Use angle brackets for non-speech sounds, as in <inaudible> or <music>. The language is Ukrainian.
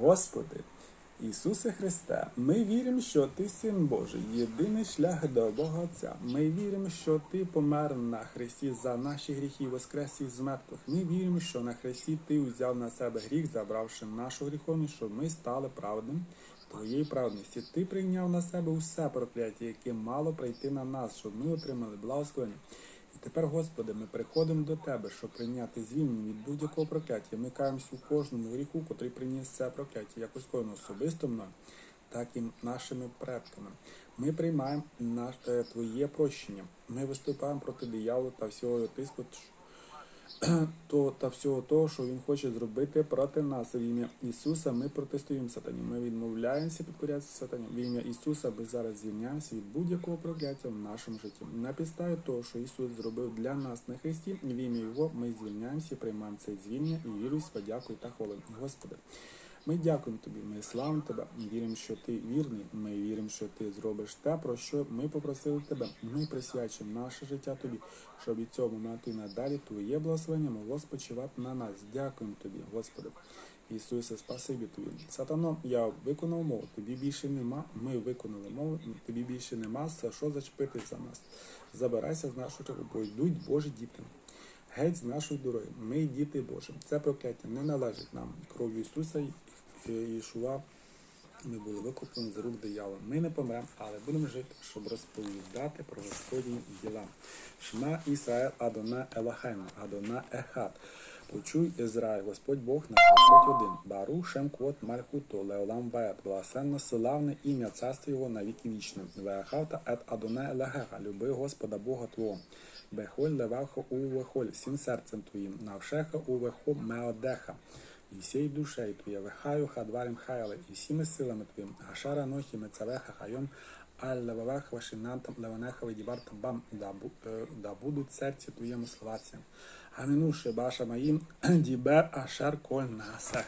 Господи, Ісусе Христе, ми віримо, що Ти син Божий, єдиний шлях до Бога Отця. Ми віримо, що Ти помер на Христі за наші гріхи, воскрес із мертвих. Ми віримо, що на Христі Ти взяв на себе гріх, забравши нашу гріховність, щоб ми стали правдим Твоєї праведності. Ти прийняв на себе усе прокляття, яке мало прийти на нас, щоб ми отримали благословення. Тепер, Господи, ми приходимо до Тебе, щоб прийняти звільнення від будь-якого прокляття. Ми каємося у кожному гріху, котрий приніс це прокляття, як скоєно особисто мною, так і нашими предками. Ми приймаємо наш, е, Твоє прощення. Ми виступаємо проти дияволу та всього тиску, <clears throat> то, та всього того, що він хоче зробити проти нас. В ім'я Ісуса ми протестуємо сатані. Ми відмовляємося підкорятися сатані. В ім'я Ісуса ми зараз звільняємося від будь-якого прокляття в нашому житті. На підставі того, що Ісус зробив для нас на Христі, в ім'я Його ми звільняємося, приймаємо це звільнення і вірую, подякую та хвалим. Господи. Ми дякуємо тобі, ми славимо тебе, ми віримо, що ти вірний, ми віримо, що ти зробиш те, про що ми попросили тебе. Ми присвячуємо наше життя тобі, щоб від цього моменту і надалі твоє благословення могло спочивати на нас. Дякуємо тобі, Господи. Ісусе, спасибі тобі. Сатано, я виконав мову, тобі більше нема. Ми виконали мову, тобі більше нема. За що зачепити за нас? Забирайся з нашого чергу, бо йдуть Божі діти. Геть з нашої дороги. Ми діти Божі. Це прокляття не належить нам. Кров'ю Ісуса і Ішуа ми були викуплені з рук диявола. Ми не помремо, але будемо жити, щоб розповідати про Господні діла. Шма Ісраїл Адона Елахайм, Адона Ехат. Почуй Ізраїль, Господь Бог наш Господь один. Бару Шем Квот Мальхуто, Леолам Ваят, благословенно славне ім'я царство його на віки вічне. Веахавта ет Адоне Елегеха, люби Господа Бога Твого. Бехоль левахо у вехоль, всім серцем твоїм, навшеха у вехо меодеха. І сій душею твоє, вехаю хадварим хайле, і всіми силами твоїм, гашара нохі мецавеха хайом, аль левавеха вашинантам леванеха видібартам бам, да, е, да будуть серці твоєму славацям. Амінуши баша маїм, <clears throat> дібер ашер коль насех.